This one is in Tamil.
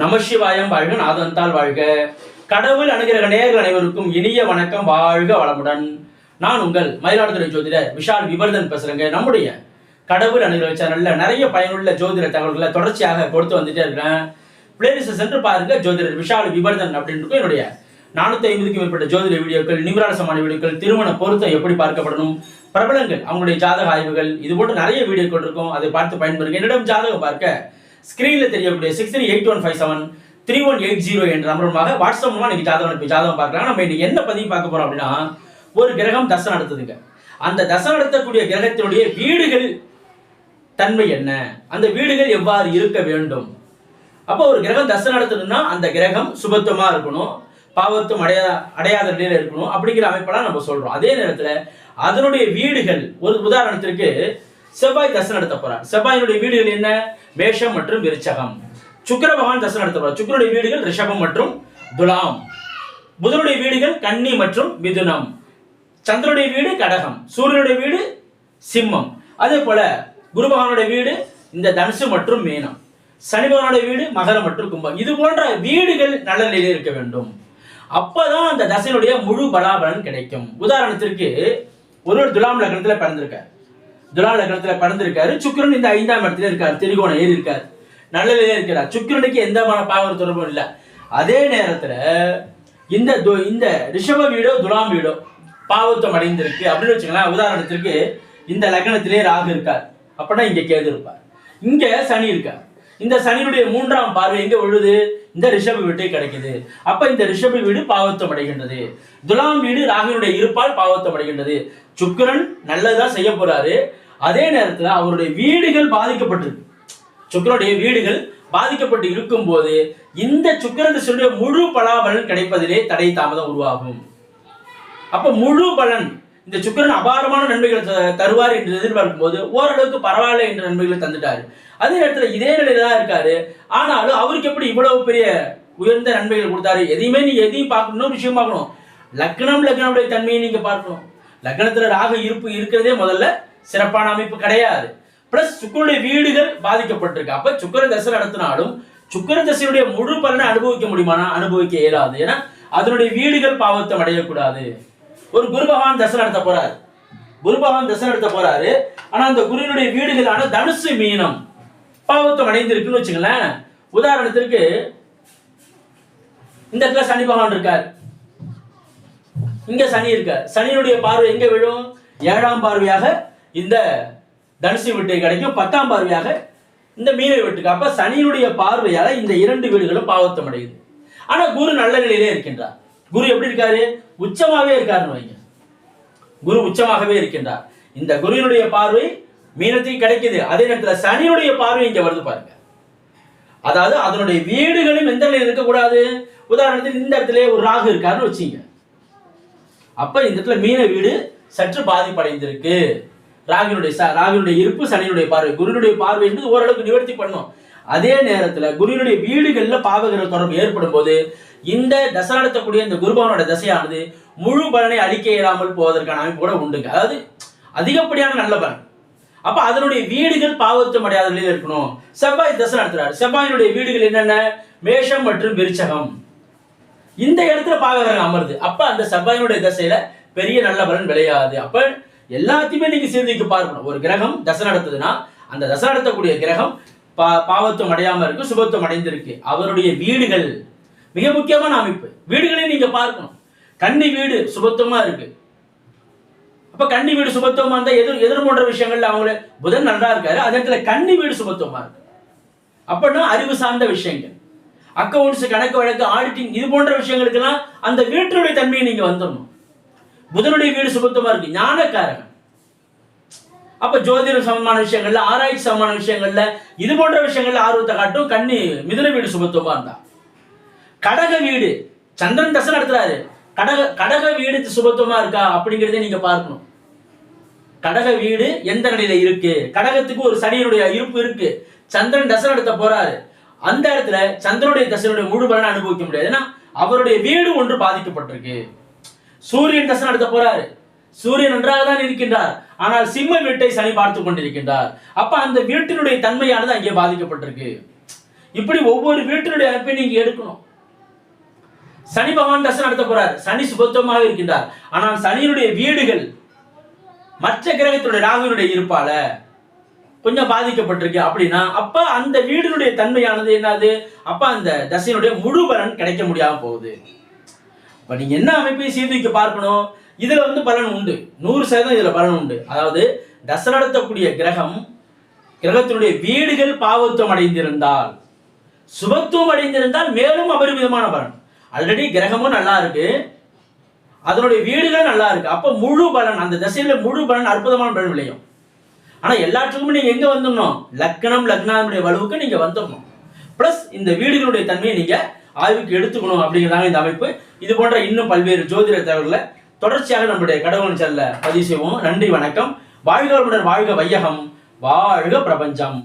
நமசிவாயம் வாழ்க நாதந்தால் வாழ்க. கடவுள் அணுகிற நேயர்கள் அனைவருக்கும் இனிய வணக்கம் வாழ்க வளமுடன். நான் உங்கள் மயிலாடுதுறை ஜோதிடர் விஷால் விபர்தன் பேசுறேங்க. நம்முடைய கடவுள் அணுகிற சேனல்ல நிறைய பயனுள்ள ஜோதிட தகவல்களை தொடர்ச்சியாக கொடுத்து வந்துட்டே இருக்கிறேன். பிளேலிஸ்ட் சென்று பாருங்க ஜோதிடர் விஷால் விபர்தன் அப்படின்னு இருக்கும் என்னுடைய நானூத்தி ஐம்பதுக்கும் மேற்பட்ட ஜோதிட வீடியோக்கள் நிமிராசமான வீடியோக்கள் திருமண பொருத்தம் எப்படி பார்க்கப்படணும் பிரபலங்கள் அவங்களுடைய ஜாதக ஆய்வுகள் இது போட்டு நிறைய வீடியோக்கள் இருக்கும். அதை பார்த்து பயன்பெறுங்க. என்னிடம் ஜாதகம் பார்க்க ஸ்க்ரீனில் தெரியக்கூடிய six three eight one five seven three one eight zero என்ற நம்பருமாக வாட்ஸ்அப் மூலமாக நீங்கள் ஜாதகம் அனுப்பி ஜாதகம் பார்க்கலாம் நம்ம இன்னைக்கு என்ன பதிவு பார்க்க போகிறோம் அப்படின்னா ஒரு கிரகம் தசை நடத்துதுங்க. அந்த தசை நடத்தக்கூடிய கிரகத்தினுடைய வீடுகள் தன்மை என்ன? அந்த வீடுகள் எவ்வாறு இருக்க வேண்டும்? அப்போ ஒரு கிரகம் தசை நடத்தணும்னா அந்த கிரகம் சுபத்துவமாக இருக்கணும் பாவத்தும் அடையா அடையாத நிலையில் இருக்கணும் அப்படிங்கிற அமைப்பெல்லாம் நம்ம சொல்கிறோம் அதே நேரத்தில் அதனுடைய வீடுகள் ஒரு உதாரணத்திற்கு செவ்வாய் தசை நடத்த போறார். செவ்வாயினுடைய வீடுகள் என்ன? மேஷம் மற்றும் விருச்சகம். சுக்கர பகவான் தசை நடத்த போறார். சுக்கரனுடைய வீடுகள் ரிஷபம் மற்றும் துலாம். புதனுடைய வீடுகள் கன்னி மற்றும் மிதுனம். சந்திரனுடைய வீடு கடகம். சூரியனுடைய வீடு சிம்மம். அதே போல குரு பகவானுடைய வீடு இந்த தனுசு மற்றும் மீனம். சனி பகவானுடைய வீடு மகரம் மற்றும் கும்பம். இது போன்ற வீடுகள் நல்ல நிலையில் இருக்க வேண்டும். அப்பதான் அந்த தசையினுடைய முழு பலாபலன் கிடைக்கும். உதாரணத்திற்கு ஒருவர் துலாம் லக்னத்தில் பிறந்திருக்கார். துலாம் லக்னத்துல பறந்திருக்காரு சுக்கரன் இந்த ஐந்தாம் இடத்துல இருக்காரு. திரிகோணம் ஏறி இருக்கார். நல்ல இருக்கிறார். சுக்கரனுக்கு எந்த பாவம் தொடர்பும் இல்லை. அதே நேரத்துல இந்த து- இந்த ரிஷப வீடோ துலாம் வீடோ பாவத்தம் அடைந்திருக்கு. அப்படின்னு வச்சுக்கலாம் உதாரணத்திற்கு இந்த லக்னத்திலே ராகு இருக்கார். அப்படின்னா இங்க கேது இருப்பார். இங்க சனி இருக்கார். இந்த சனியுடைய மூன்றாம் பார்வை எங்க விழுது? இந்த ரிஷப வீட்டை கிடைக்குது. அப்ப இந்த ரிஷப வீடு பாவத்தம் அடைகின்றது. துலாம் வீடு ராகுனுடைய இருப்பால் பாவத்தம் அடைகின்றது. சுக்கிரன் நல்லதா செய்ய போறாரு. அதே நேரத்துல அவருடைய வீடுகள் பாதிக்கப்பட்டிருக்கு. சுக்கிரனுடைய வீடுகள் பாதிக்கப்பட்டு இருக்கும்போது இந்த சுக்கிர திசையுடைய முழு பலாபலன் கிடைப்பதிலே தடை தாமதம் உருவாகும். அப்ப முழு பலன் இந்த சுக்கிரன் அபாரமான நன்மைகளை த- தருவார் என்று எதிர்பார்க்கும் போது ஓரளவுக்கு பரவாயில்ல என்ற நன்மைகளை தந்துட்டாரு. அதே நேரத்தில் இதே நிலையில தான் இருக்காரு. ஆனாலும் அவருக்கு எப்படி இவ்வளவு பெரிய உயர்ந்த நன்மைகள் கொடுத்தாரு? எதையுமே நீங்க எதையும் பார்க்கணும் விஷயம் பார்க்கணும். லக்னம் லக்னமுடைய தன்மையை நீங்க பார்க்கணும். லக்னத்துல ராக இருப்பு இருக்கிறதே முதல்ல சிறப்பான அமைப்பு கிடையாது. பிளஸ் சுக்கரனுடைய வீடுகள் பாதிக்கப்பட்டிருக்கு. அப்ப சுக்கிர தசை நடத்தினாலும் சுக்கர தசையுடைய முழு பலனை அனுபவிக்க முடியுமானா? அனுபவிக்க இயலாது. ஏன்னா அதனுடைய வீடுகள் பாவத்தம் அடையக்கூடாது. ஒரு குரு பகவான் தசை நடத்த போறாரு. குரு பகவான் தசை நடத்த போறாரு. ஆனா அந்த குருவினுடைய வீடுகளான தனுசு மீனம் பாவத்தம் அடைந்திருக்குன்னு வச்சுங்களேன் உதாரணத்திற்கு இந்த இடத்துல சனி பகவான் இருக்கார். இங்க சனி இருக்கார். சனியினுடைய பார்வை எங்க விழும்? ஏழாம் பார்வையாக இந்த தனுசு வீட்டை கிடைக்கும் பத்தாம் பார்வையாக இந்த மீனை வீட்டுக்கு. அப்ப சனியினுடைய பார்வையால இந்த இரண்டு வீடுகளும் பாவத்தம் அடையுது. ஆனா குரு நல்ல நிலையிலே இருக்கின்றார். குரு எப்படி இருக்காரு? உச்சமாகவே இருக்காருன்னு வைங்க. குரு உச்சமாகவே இருக்கின்றார். இந்த குருவினுடைய பார்வை மீனத்துக்கு கிடைக்குது. அதே நேரத்துல சனியுடைய பார்வை இங்க வருது பாருங்க. அதாவது அதனுடைய வீடுகளும் எந்த நிலையில் இருக்கக்கூடாது? உதாரணத்துக்கு இந்த இடத்துல ஒரு ராகு இருக்காருன்னு வச்சீங்க. அப்ப இந்த இடத்துல மீன வீடு சற்று பாதிப்படைந்திருக்கு. ராகினுடைய ச- ராகினுடைய இருப்பு சனியினுடைய பார்வை. குருனுடைய பார்வை என்பது ஓரளவுக்கு நிவர்த்தி பண்ணும். அதே நேரத்துல குருவினுடைய வீடுகள்ல பாவகிரக தொடர்பு ஏற்படும் போது இந்த தசை நடத்தக்கூடிய இந்த குருபவனோட தசையானது முழு பலனை அழிக்க இயலாமல் போவதற்கான அமைப்பு கூட உண்டுங்க அதாவது அதிகப்படியான நல்ல பலன். அப்ப அதனுடைய வீடுகள் பாவத்துவம் அடையாத நிலையில் இருக்கணும். செவ்வாய் தசை நடத்துறாரு. செவ்வாயினுடைய வீடுகள் என்னென்ன? மேஷம் மற்றும் விருச்சகம். இந்த இடத்துல பாவகிரகம் அமருது. அப்ப அந்த செவ்வாயினுடைய தசையில பெரிய நல்ல பலன் விளையாது. அப்ப எல்லாத்தையுமே நீங்க சிந்திக்கு பார்க்கணும். ஒரு கிரகம் தசை நடத்துதுன்னா அந்த தசை நடத்தக்கூடிய கிரகம் பா பாவத்துவம் அடையாம இருக்கு சுபத்துவம் அடைந்திருக்கு. அவருடைய வீடுகள் மிக முக்கியமான அமைப்பு. வீடுகளையும் நீங்க பார்க்கணும். கன்னி வீடு சுபத்துவமா இருக்கு. அப்ப கன்னி வீடு சுபத்துவமா இருந்தா எதிர் எதிர் போன்ற விஷயங்கள்ல அவங்கள புதன் நல்லா இருக்காரு. அதே இடத்துல கன்னி வீடு சுபத்துவமா இருக்கு. அப்படின்னா அறிவு சார்ந்த விஷயங்கள். அக்கவுண்ட்ஸ் கணக்கு வழக்கு ஆடிட்டிங் இது போன்ற விஷயங்களுக்கெல்லாம் அந்த வீட்டினுடைய தன்மையை நீங்க வந்துடணும். புதனுடைய வீடு சுபத்துவமா இருக்கு. ஞானக்காரன் அப்ப ஜோதிடம் சமமான விஷயங்கள்ல ஆராய்ச்சி சமமான விஷயங்கள்ல இது போன்ற விஷயங்கள்ல ஆர்வத்தை காட்டும். கண்ணி மிதுன வீடு சுபத்துவமா இருந்தா. கடக வீடு சந்திரன் தசை நடத்துறாரு. கடக கடக வீடு சுபத்துவமா இருக்கா அப்படிங்கறதை நீங்க பார்க்கணும். கடக வீடு எந்த நிலையில இருக்கு? கடகத்துக்கு ஒரு சனியினுடைய இருப்பு இருக்கு. சந்திரன் தசை நடத்த போறாரு. அந்த இடத்துல சந்திரனுடைய தசையுடைய முழு பலனை அனுபவிக்க முடியாது. ஏன்னா அவருடைய வீடு ஒன்று பாதிக்கப்பட்டிருக்கு. சூரியன் தசை நடத்த போறாரு. சூரியன் நன்றாக தான் இருக்கின்றார். ஆனால் சிம்ம வீட்டை சனி பார்த்து கொண்டிருக்கின்றார். அப்ப அந்த வீட்டினுடைய தன்மையானது அங்கே பாதிக்கப்பட்டிருக்கு. இப்படி ஒவ்வொரு வீட்டினுடைய அமைப்பை நீங்க எடுக்கணும். சனி பகவான் தசை நடத்த போறார். சனி சுபத்துவமாக இருக்கின்றார். ஆனால் சனியினுடைய வீடுகள் மற்ற கிரகத்தினுடைய ராகுனுடைய இருப்பால கொஞ்சம் பாதிக்கப்பட்டிருக்கு. அப்படின்னா அப்ப அந்த வீடினுடைய தன்மையானது என்னது? அப்ப அந்த தசையினுடைய முழு பலன் கிடைக்க முடியாம போகுது. இப்ப நீங்க என்ன அமைப்பை சீர்தூக்கி பார்க்கணும்? இதுல வந்து பலன் உண்டு. நூறு சதவீதம் இதுல பலன் உண்டு. அதாவது தசரடத்தக்கூடிய கிரகம் கிரகத்தினுடைய வீடுகள் பாவத்துவம் அடைந்திருந்தால் சுபத்துவம் அடைந்திருந்தால் மேலும் அபரிமிதமான பலன். ஆல்ரெடி கிரகமும் நல்லா இருக்கு. அதனுடைய வீடுகள் நல்லா இருக்கு. அப்ப முழு பலன் அந்த திசையில முழு பலன் அற்புதமான பலன் விளையும். ஆனா எல்லாத்துக்குமே நீங்க எங்க வந்துடணும் லக்னம் லக்னாவுடைய வலுவுக்கு நீங்க வந்துடணும் பிளஸ் இந்த வீடுகளுடைய தன்மையை நீங்க ஆய்வுக்கு எடுத்துக்கணும் அப்படிங்கிறதாங்க இந்த அமைப்பு. இது போன்ற இன்னும் பல்வேறு ஜோதிட தகவல்களை தொடர்ச்சியாக நம்முடைய கடவுள் செல்ல பதிவு செய்வோம். நன்றி வணக்கம். வாழ்க வாழ்க வையகம். வாழ்க பிரபஞ்சம்.